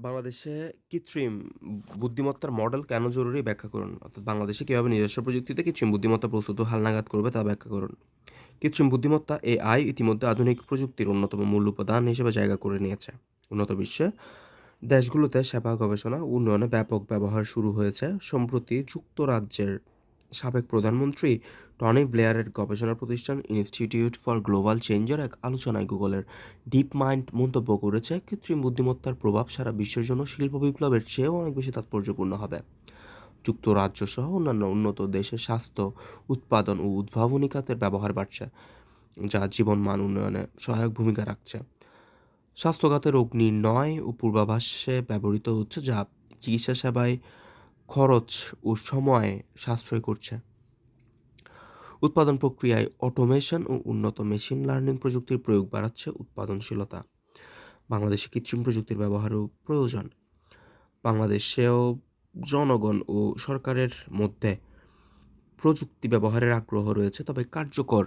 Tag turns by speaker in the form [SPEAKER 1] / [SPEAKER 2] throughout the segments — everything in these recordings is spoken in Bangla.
[SPEAKER 1] বাংলাদেশে কৃত্রিম বুদ্ধিমত্তার মডেল কেন জরুরি ব্যাখ্যা করুন? অর্থাৎ বাংলাদেশে কীভাবে নিজস্ব প্রযুক্তিতে কৃত্রিম বুদ্ধিমত্তা প্রস্তুত ও হালনাগাদ করবে তা ব্যাখ্যা করুন। কৃত্রিম বুদ্ধিমত্তা এআই ইতিমধ্যে আধুনিক প্রযুক্তির অন্যতম মূল উপাদান হিসেবে জায়গা করে নিয়েছে। উন্নত বিশ্বে দেশগুলোতে সেবা গবেষণা উন্নয়নে ব্যাপক ব্যবহার শুরু হয়েছে, সম্প্রতি যুক্তরাজ্যের সাবেক প্রধানমন্ত্রী টনি ব্লেয়ারের গবেষণা প্রতিষ্ঠান ইনস্টিটিউট ফর গ্লোবাল চেঞ্জের এক আলোচনায় গুগলের ডিপ মাইন্ড মন্তব্য করেছে, কৃত্রিম বুদ্ধিমত্তার প্রভাব সারা বিশ্বের জন্য শিল্প বিপ্লবের চেয়েও অনেক বেশি তাৎপর্যপূর্ণ হবে। যুক্তরাজ্য সহ অন্যান্য উন্নত দেশের স্বাস্থ্য, উৎপাদন ও উদ্ভাবনী খাতের ব্যবহার বাড়ছে, যা জীবন মান উন্নয়নে সহায়ক ভূমিকা রাখছে। স্বাস্থ্য খাতে রোগ নির্ণয় ও পূর্বাভাসে ব্যবহৃত হচ্ছে, যা চিকিৎসা সেবায় খরচ ও সময় সাশ্রয় করছে। উৎপাদন প্রক্রিয়ায় অটোমেশন ও উন্নত মেশিন লার্নিং প্রযুক্তির প্রয়োগ বাড়াচ্ছে উৎপাদনশীলতা। বাংলাদেশে কৃত্রিম প্রযুক্তির ব্যবহারও প্রয়োজন। বাংলাদেশেও জনগণ ও সরকারের মধ্যে প্রযুক্তি ব্যবহারের আগ্রহ রয়েছে, তবে কার্যকর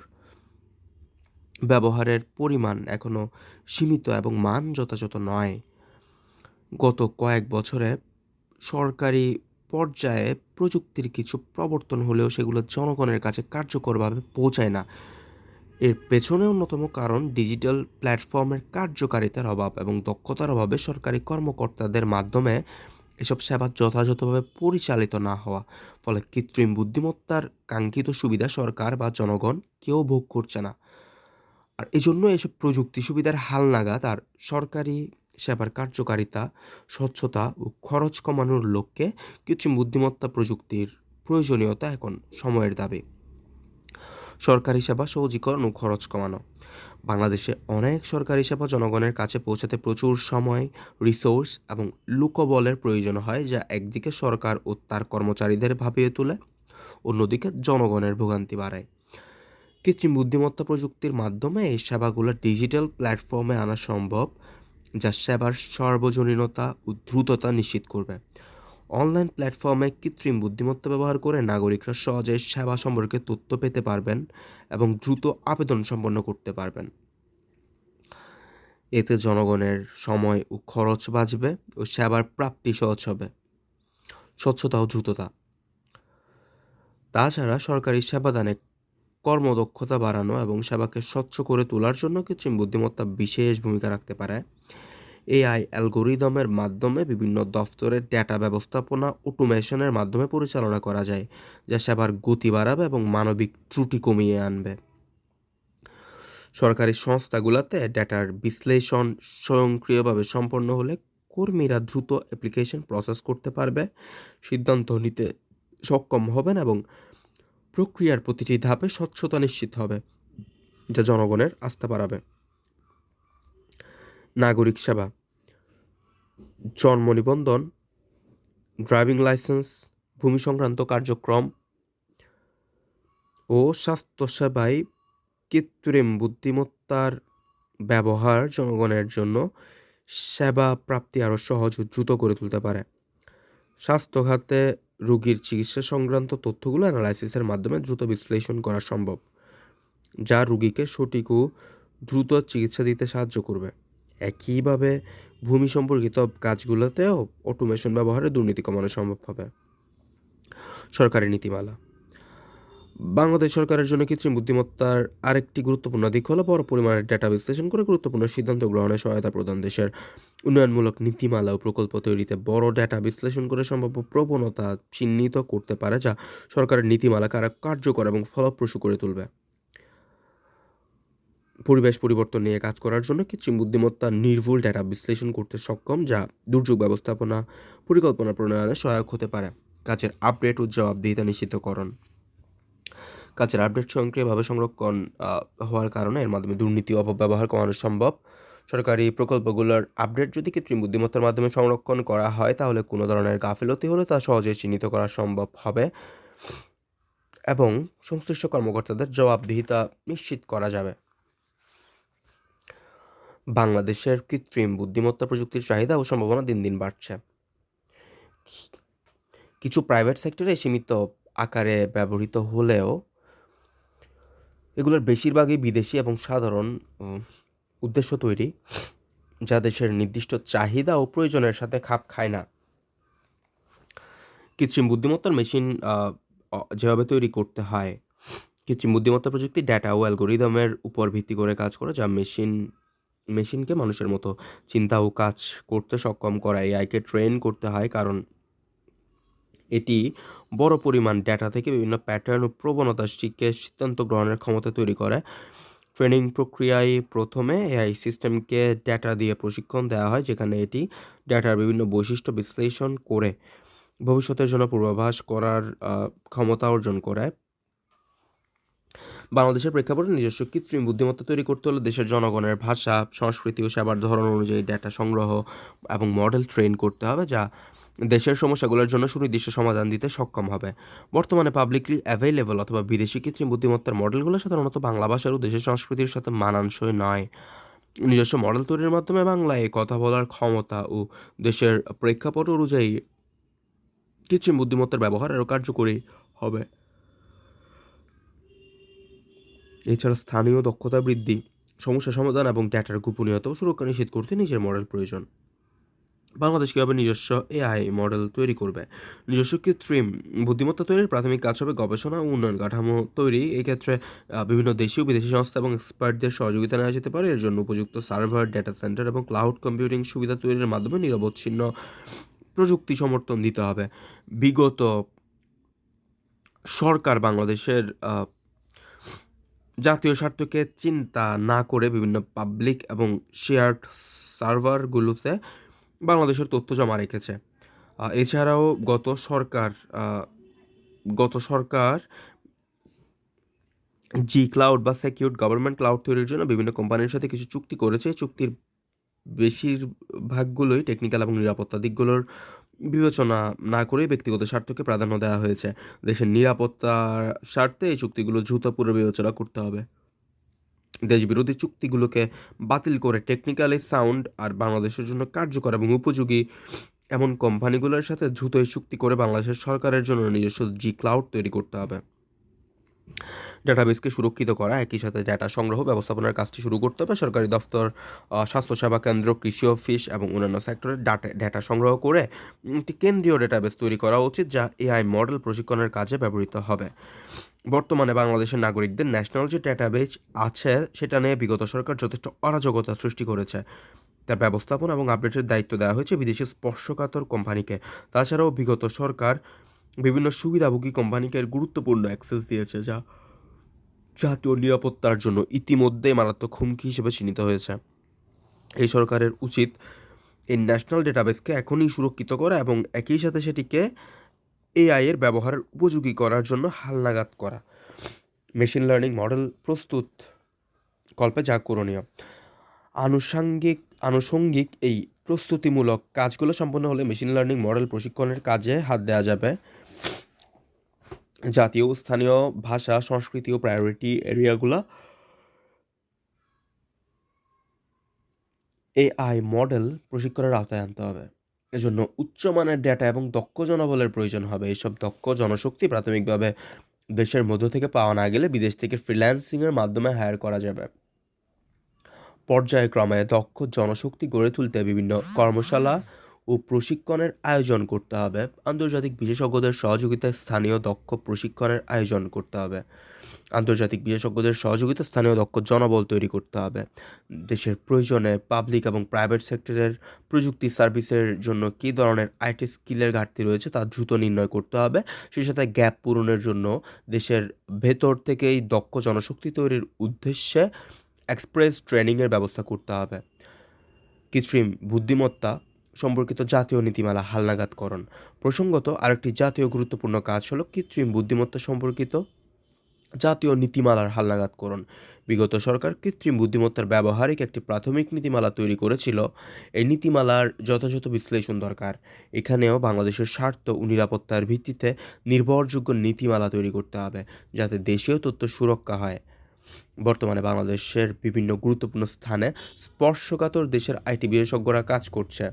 [SPEAKER 1] ব্যবহারের পরিমাণ এখনও সীমিত এবং মান যথাযথ নয়। গত কয়েক বছরে সরকারি পর্যায়ে প্রযুক্তির কিছু প্রবর্তন হলেও সেগুলো জনগণের কাছে কার্যকরভাবে পৌঁছায় না। এর পেছনে অন্যতম কারণ ডিজিটাল প্ল্যাটফর্মের কার্যকারিতার অভাব এবং দক্ষতার অভাবে সরকারি কর্মকর্তাদের মাধ্যমে এসব সেবা যথাযথভাবে পরিচালিত না হওয়া, ফলে কৃত্রিম বুদ্ধিমত্তার কাঙ্ক্ষিত সুবিধা সরকার বা জনগণ কেউ ভোগ করছে না। আর এজন্য এসব প্রযুক্তি সুবিধার হালনাগাদ আর সরকারি সেবার কার্যকারিতা, স্বচ্ছতা ও খরচ কমানোর লক্ষ্যে কৃত্রিম বুদ্ধিমত্তা প্রযুক্তির প্রয়োজনীয়তা এখন সময়ের দাবি। সরকারি সেবা সহজীকরণ ও খরচ কমানো। বাংলাদেশে অনেক সরকারি সেবা জনগণের কাছে পৌঁছাতে প্রচুর সময় রিসোর্স এবং লোকবলের প্রয়োজন হয় যা একদিকে সরকার ও তার কর্মচারীদের ভাবিয়ে তোলে, অন্যদিকে জনগণের ভোগান্তি বাড়ায়। কৃত্রিম বুদ্ধিমত্তা প্রযুক্তির মাধ্যমে এই সেবাগুলো ডিজিটাল প্ল্যাটফর্মে আনা সম্ভব। যা সেবার সর্বজনীনতা ও দ্রুততা নিশ্চিত করবে। অনলাইন প্ল্যাটফর্মে কৃত্রিম বুদ্ধিমত্তা ব্যবহার করে নাগরিকরা সহজে সেবা সম্পর্কে তথ্য পেতে পারবেন এবং দ্রুত আবেদন সম্পন্ন করতে পারবেন। এতে জনগণের সময় ও খরচ বাঁচবে ও সেবার প্রাপ্তি সহজ হবে। স্বচ্ছতা ও দ্রুততা। তাছাড়া সরকারি সেবাদানে কর্মদক্ষতা বাড়ানো এবং সেবাকে স্বচ্ছ করে তোলার জন্য কৃত্রিম বুদ্ধিমত্তা বিশেষ ভূমিকা রাখতে পারে। এআই অ্যালগোরিদমের মাধ্যমে বিভিন্ন দফতরের ডেটা ব্যবস্থাপনা অটোমেশনের মাধ্যমে পরিচালনা করা যায়, যা সেবার গতি বাড়াবে এবং মানবিক ত্রুটি কমিয়ে আনবে। সরকারি সংস্থাগুলোতে ডেটার বিশ্লেষণ স্বয়ংক্রিয়ভাবে সম্পন্ন হলে কর্মীরা দ্রুত অ্যাপ্লিকেশন প্রসেস করতে পারবে, সিদ্ধান্ত নিতে সক্ষম হবেন এবং প্রক্রিয়ার প্রতিটি ধাপে স্বচ্ছতা নিশ্চিত হবে, যা জনগণের আস্থা বাড়াবে। নাগরিক সেবা, জন্ম নিবন্ধন, ড্রাইভিং লাইসেন্স, ভূমি সংক্রান্ত কার্যক্রম ও স্বাস্থ্যসেবায় কৃত্রিম বুদ্ধিমত্তার ব্যবহার জনগণের জন্য সেবা প্রাপ্তি আরও সহজ ও দ্রুত করে তুলতে পারে। স্বাস্থ্য খাতে রোগীর চিকিৎসা সংক্রান্ত তথ্যগুলো অ্যানালাইসিসের মাধ্যমে দ্রুত বিশ্লেষণ করা সম্ভব, যা রোগীকে সঠিক ও দ্রুত চিকিৎসা দিতে সাহায্য করবে। একইভাবে ভূমি সম্পর্কিত কাজগুলোতেও অটোমেশন ব্যবহারে দুর্নীতি কমানো সম্ভব হবে। সরকারি নীতিমালা। বাংলাদেশ সরকারের জন্য কৃত্রিম বুদ্ধিমত্তার আরেকটি গুরুত্বপূর্ণ দিক হলো বড় পরিমাণের ডেটা বিশ্লেষণ করে গুরুত্বপূর্ণ সিদ্ধান্ত গ্রহণে সহায়তা প্রদান দেশের উন্নয়নমূলক নীতিমালা ও প্রকল্প তৈরিতে বড় ডেটা বিশ্লেষণ করে সম্ভাব্য প্রবণতা চিহ্নিত করতে পারে যা সরকারের নীতিমালা কারা কার্যকর এবং ফলপ্রসূ করে তুলবে। পরিবেশ পরিবর্তন নিয়ে কাজ করার জন্য কৃত্রিম বুদ্ধিমত্তা নির্ভুল ডেটা বিশ্লেষণ করতে সক্ষম, যা দুর্যোগ ব্যবস্থাপনা পরিকল্পনা প্রণয়নে সহায়ক হতে পারে। কাজের আপডেট ও জবাবদিহিতা নিশ্চিতকরণ। কাজের আপডেট স্বয়ংক্রিয়ভাবে সংরক্ষণ হওয়ার কারণে এর মাধ্যমে দুর্নীতি অপব্যবহার কমানো সম্ভব। সরকারি প্রকল্পগুলোর আপডেট যদি কৃত্রিম বুদ্ধিমত্তার মাধ্যমে সংরক্ষণ করা হয়, তাহলে কোনো ধরনের গাফিলতি হলে তা সহজে চিহ্নিত করা সম্ভব হবে এবং সংশ্লিষ্ট কর্মকর্তাদের জবাবদিহিতা নিশ্চিত করা যাবে। বাংলাদেশের কৃত্রিম বুদ্ধিমত্তা প্রযুক্তির চাহিদা ও সম্ভাবনা দিন দিন বাড়ছে। কিছু প্রাইভেট সেক্টরে সীমিত আকারে ব্যবহৃত হলেও এগুলোর বেশিরভাগই বিদেশি এবং সাধারণ উদ্দেশ্য তৈরি, যা দেশের নির্দিষ্ট চাহিদা ও প্রয়োজনের সাথে খাপ খায় না। কৃত্রিম বুদ্ধিমত্তার মেশিন যেভাবে তৈরি করতে হয়, কৃত্রিম বুদ্ধিমত্তা প্রযুক্তি ডেটা ও অ্যালগোরিদমের উপর ভিত্তি করে কাজ করে, যা মেশিন মেশিনকে মানুষের মতো চিন্তা ও কাজ করতে সক্ষম করা এআইকে ট্রেন করতে হয়। কারণ এটি বড় পরিমাণ ডেটা থেকে বিভিন্ন প্যাটার্ন ও প্রবণতা শিখে সিদ্ধান্ত গ্রহণের ক্ষমতা তৈরি করে। ট্রেনিং প্রক্রিয়ায় প্রথমে এআই সিস্টেমকে ডেটা দিয়ে প্রশিক্ষণ দেওয়া হয়, যেখানে এটি ডেটার বিভিন্ন বৈশিষ্ট্য বিশ্লেষণ করে ভবিষ্যতের জন্য পূর্বাভাস করার ক্ষমতা অর্জন করে। বাংলাদেশের প্রেক্ষাপটে নিজস্ব কৃত্রিম বুদ্ধিমত্তা তৈরি করতে হলে দেশের জনগণের ভাষা, সংস্কৃতি ও সেবার ধরন অনুযায়ী ডেটা সংগ্রহ এবং মডেল ট্রেন করতে হবে যা দেশের সমস্যাগুলোর জন্য সুনির্দিষ্ট সমাধান দিতে সক্ষম হবে। বর্তমানে পাবলিকলি অ্যাভেলেবল অথবা বিদেশি কৃত্রিম বুদ্ধিমত্তার মডেলগুলো সাধারণত বাংলা ভাষার ও দেশের সংস্কৃতির সাথে মানানসই নয়। নিজস্ব মডেল তৈরির মাধ্যমে বাংলায় কথা বলার ক্ষমতা ও দেশের প্রেক্ষাপট অনুযায়ী কৃত্রিম বুদ্ধিমত্তার ব্যবহার আরও কার্যকরী হবে। এছাড়া স্থানীয় দক্ষতা বৃদ্ধি, সমস্যা সমাধান এবং ডেটার গোপনীয়তা ও সুরক্ষা নিশ্চিত করতে নিজের মডেল প্রয়োজন। বাংলাদেশ কীভাবে নিজস্ব এআই মডেল তৈরি করবে? নিজস্ব কৃত্রিম বুদ্ধিমত্তা তৈরির প্রাথমিক কাজ হবে গবেষণা ও উন্নয়ন কাঠামো তৈরি। এই ক্ষেত্রে বিভিন্ন ও বিদেশি সংস্থা এবং এক্সপার্টদের সহযোগিতা নেওয়া যেতে পারে। এর জন্য উপযুক্ত সার্ভার ডেটা সেন্টার এবং ক্লাউড কম্পিউটিং সুবিধা তৈরির মাধ্যমে নিরবচ্ছিন্ন প্রযুক্তি সমর্থন দিতে হবে। বিগত সরকার বাংলাদেশের জাতীয় স্বার্থকে চিন্তা না করে বিভিন্ন পাবলিক এবং শেয়ার্ড সার্ভারগুলোতে বাংলাদেশের তথ্য জমা রেখেছে। এছাড়াও গত সরকার গত সরকার জি ক্লাউড বা সিকিউর গভর্নমেন্ট ক্লাউড তৈরির জন্য বিভিন্ন কোম্পানির সাথে কিছু চুক্তি করেছে। চুক্তির বেশিরভাগগুলোই টেকনিক্যাল এবং নিরাপত্তা দিকগুলোর বিবেচনা না করেই ব্যক্তিগত স্বার্থকে প্রাধান্য দেওয়া হয়েছে। দেশের নিরাপত্তার স্বার্থে এই চুক্তিগুলো দ্রুত পুনর্বিবেচনা করতে হবে। দেশবিরোধী চুক্তিগুলোকে বাতিল করে টেকনিক্যালি সাউন্ড আর বাংলাদেশের জন্য কার্যকর এবং উপযোগী এমন কোম্পানিগুলোর সাথে দ্রুত এই চুক্তি করে বাংলাদেশের সরকারের জন্য নিজস্ব জি ক্লাউড তৈরি করতে হবে। ডাটাবেসকে সুরক্ষিত করা, একই সাথে ডেটা সংগ্রহ ব্যবস্থাপনার কাজটি শুরু করতে হবে। সরকারি দফতর স্বাস্থ্যসেবা কেন্দ্র, কৃষি অফিস এবং অন্যান্য সেক্টরের ডাটা, ডেটা সংগ্রহ করে একটি কেন্দ্রীয় ডেটাবেস তৈরি করা উচিত যা এআই মডেল প্রশিক্ষণের কাজে ব্যবহৃত হবে। বর্তমানে বাংলাদেশের নাগরিকদের ন্যাশনাল যে ডেটাবেস আছে, সেটা নিয়ে বিগত সরকার যথেষ্ট অরাজকতা সৃষ্টি করেছে। তার ব্যবস্থাপনা এবং আপডেটের দায়িত্ব দেওয়া হয়েছে বিদেশি স্পর্শকাতর কোম্পানিকে। তাছাড়াও বিগত সরকার বিভিন্ন সুবিধাভোগী কোম্পানিকে গুরুত্বপূর্ণ অ্যাক্সেস দিয়েছে, যা জাতীয় নিরাপত্তার জন্য ইতিমধ্যেই মারাত্মক হুমকি হিসেবে চিহ্নিত হয়েছে। এই সরকারের উচিত এই ন্যাশনাল ডেটাবেসকে এখনই সুরক্ষিত করা এবং একই সাথে সেটিকে এআই এর ব্যবহারের উপযোগী করার জন্য হালনাগাদ করা। মেশিন লার্নিং মডেল প্রস্তুত কল্পে যা করণীয়। আনুষাঙ্গিক, আনুষঙ্গিক এই প্রস্তুতিমূলক কাজগুলো সম্পন্ন হলে মেশিন লার্নিং মডেল প্রশিক্ষণের কাজে হাত দেওয়া যাবে। জাতীয়, স্থানীয় ভাষা, সংস্কৃতি ও প্রায়োরিটি এরিয়াগুলো এআই মডেল প্রশিক্ষণের আওতায় আনতে হবে। এজন্য উচ্চমানের ডেটা এবং দক্ষ জনবলের প্রয়োজন হবে। এইসব দক্ষ জনশক্তি প্রাথমিকভাবে দেশের মধ্য থেকে পাওয়া না গেলে বিদেশ থেকে ফ্রিল্যান্সিংয়ের মাধ্যমে হায়ার করা যাবে। পর্যায়ক্রমে দক্ষ জনশক্তি গড়ে তুলতে বিভিন্ন কর্মশালা ও প্রশিক্ষণের আয়োজন করতে হবে। আন্তর্জাতিক বিশেষজ্ঞদের সহযোগিতায় স্থানীয় দক্ষ প্রশিক্ষণের আয়োজন করতে হবে। আন্তর্জাতিক বিশেষজ্ঞদের সহযোগিতা স্থানীয় দক্ষ জনবল তৈরি করতে হবে। দেশের প্রয়োজনে পাবলিক এবং প্রাইভেট সেক্টরের প্রযুক্তি সার্ভিসের জন্য কী ধরনের আইটি স্কিলের ঘাটতি রয়েছে তা দ্রুত নির্ণয় করতে হবে। সেই সাথে গ্যাপ পূরণের জন্য দেশের ভেতর থেকেই দক্ষ জনশক্তি তৈরির উদ্দেশ্যে এক্সপ্রেস ট্রেনিংয়ের ব্যবস্থা করতে হবে। কৃত্রিম বুদ্ধিমত্তা সম্পর্কিত জাতীয় নীতিমালা হালনাগাদকরণ। প্রসঙ্গত, আরেকটি জাতীয় গুরুত্বপূর্ণ কাজ হলো কৃত্রিম বুদ্ধিমত্তা সম্পর্কিত জাতীয় নীতিমালার হালনাগাদকরণ। বিগত সরকার কৃত্রিম বুদ্ধিমত্তার ব্যবহারিক একটি প্রাথমিক নীতিমালা তৈরি করেছিল। এই নীতিমালার যথাযথ বিশ্লেষণ দরকার। এখানেও বাংলাদেশের স্বার্থ ও নিরাপত্তার ভিত্তিতে নির্ভরযোগ্য নীতিমালা তৈরি করতে হবে, যাতে দেশীয় তথ্য সুরক্ষা হয়। বর্তমানে বাংলাদেশের বিভিন্ন গুরুত্বপূর্ণ স্থানে স্পর্শকাতর দেশের আইটি বিশেষজ্ঞরা কাজ করছে।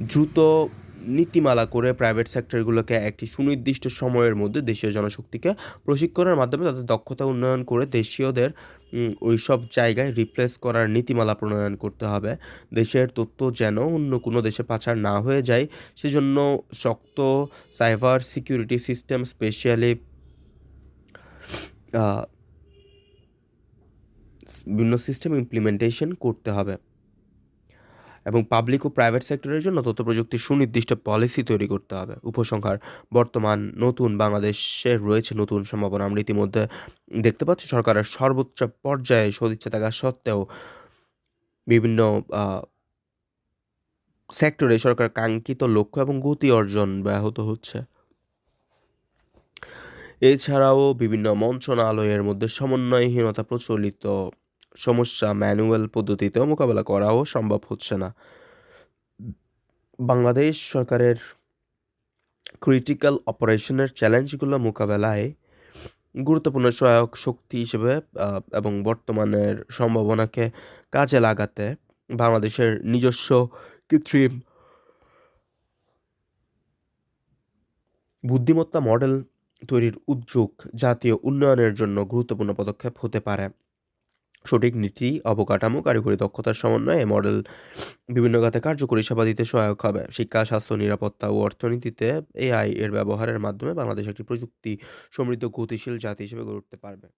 [SPEAKER 1] দ্রুত নীতিমালা করে প্রাইভেট সেক্টরগুলোকে একটি সুনির্দিষ্ট সময়ের মধ্যে দেশীয় জনশক্তিকে প্রশিক্ষণের মাধ্যমে তাদের দক্ষতা উন্নয়ন করে দেশীয়দের ওই সব জায়গায় রিপ্লেস করার নীতিমালা প্রণয়ন করতে হবে। দেশের তথ্য যেন অন্য কোনো দেশে পাচার না হয়ে যায়, সেজন্য শক্ত সাইবার সিকিউরিটি সিস্টেম স্পেশালি বিভিন্ন সিস্টেম ইমপ্লিমেন্টেশন করতে হবে। এবং পাবলিক ও প্রাইভেট সেক্টরের জন্য তথ্য প্রযুক্তির সুনির্দিষ্ট পলিসি তৈরি করতে হবে। উপসংহার, বর্তমান নতুন বাংলাদেশে রয়েছে নতুন সম্ভাবনা। আমরা ইতিমধ্যে দেখতে পাচ্ছি সরকারের সর্বোচ্চ পর্যায়ে সদিচ্ছা থাকা সত্ত্বেও বিভিন্ন সেক্টরে সরকার কাঙ্ক্ষিত লক্ষ্য এবং গতি অর্জন ব্যাহত হচ্ছে। এছাড়াও বিভিন্ন মন্ত্রণালয়ের মধ্যে সমন্বয়হীনতা প্রচলিত সমস্যা ম্যানুয়াল পদ্ধতিতেও মোকাবেলা করাও সম্ভব হচ্ছে না। বাংলাদেশ সরকারের ক্রিটিক্যাল অপারেশনের চ্যালেঞ্জগুলো মোকাবেলায় গুরুত্বপূর্ণ সহায়ক শক্তি হিসেবে এবং বর্তমানের সম্ভাবনাকে কাজে লাগাতে বাংলাদেশের নিজস্ব কৃত্রিম বুদ্ধিমত্তা মডেল তৈরির উদ্যোগ জাতীয় উন্নয়নের জন্য গুরুত্বপূর্ণ পদক্ষেপ হতে পারে। সঠিক নীতি, অবকাঠামো, কারিগরি দক্ষতার সমন্বয়ে মডেল বিভিন্ন খাতে কার্যকরী সেবা দিতে সহায়ক হবে। শিক্ষা, স্বাস্থ্য, নিরাপত্তা ও অর্থনীতিতে এআই এর ব্যবহারের মাধ্যমে বাংলাদেশ একটি প্রযুক্তি সমৃদ্ধ গতিশীল জাতি হিসেবে গড়ে উঠতে পারবে।